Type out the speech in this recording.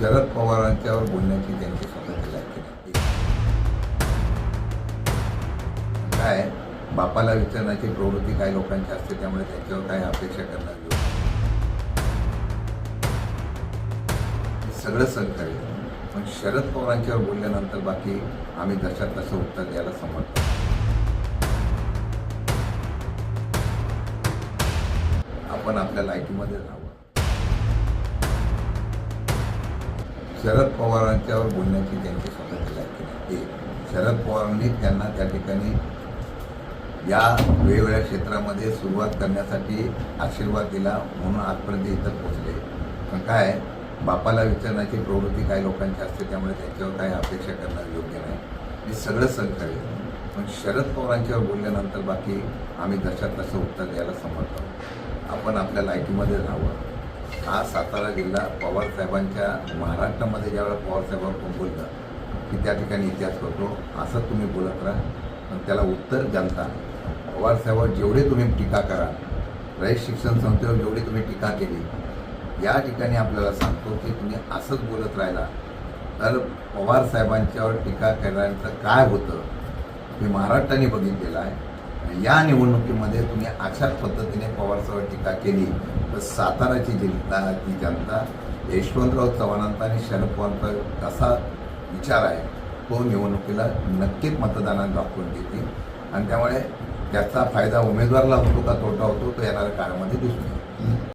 शरद पवारांच्यावर बोलण्याची त्यांची स्वतःची लायकी काय? बापाला विचारण्याची प्रवृत्ती काही लोकांची असते त्यामुळे त्यांच्यावर काही अपेक्षा करणार हे सगळं सहकार्य. पण शरद पवारांच्यावर बोलल्यानंतर बाकी आम्ही तशात तसं उत्तर द्यायला समर्थ. आपण आपल्या लायकीमध्ये राहू. शरद पवारांच्यावर बोलण्याची त्यांची स्वतःची केली आहे शरद पवारांनी त्यांना त्या ठिकाणी या वेगवेगळ्या क्षेत्रामध्ये सुरुवात करण्यासाठी आशीर्वाद दिला म्हणून आजपर्यंत इथं पोहोचले. पण काय बापाला विचारण्याची प्रवृत्ती काही लोकांची असते त्यामुळे त्यांच्यावर काही अपेक्षा करणं योग्य नाही. हे सगळं सहकार्य पण शरद पवारांच्यावर बोलल्यानंतर बाकी आम्ही दशात तसं उत्तर द्यायला समर्थ आहोत. आपण आपल्या लायकीमध्ये राहावं. हा सातारा जिल्हा पवारसाहेबांच्या महाराष्ट्रामध्ये ज्यावेळेला पवारसाहेबांवर कोण बोलतं की त्या ठिकाणी इतिहास करतो असं तुम्ही बोलत राहा. पण त्याला उत्तर जनता पवारसाहेबांवर जेवढे तुम्ही टीका करा रयत शिक्षण संस्थेवर जेवढी तुम्ही टीका केली या ठिकाणी आपल्याला सांगतो की तुम्ही असंच बोलत राहिला तर पवारसाहेबांच्यावर टीका करण्याचं काय होतं तुम्ही महाराष्ट्राने बघितलेलं आहे. या निवडणुकीमध्ये तुम्ही अशाच पद्धतीने पवारसाहेब टीका केली. तर साताराची ती जनता यशवंतराव चव्हाणांचा आणि शरद पवारांचा कसा विचार आहे तो निवडणुकीला नक्कीच मतदानात दाखवून देतील. आणि त्यामुळे त्याचा फायदा उमेदवाराला होतो का तोटा होतो तो येणाऱ्या काळामध्ये दिसून येईल.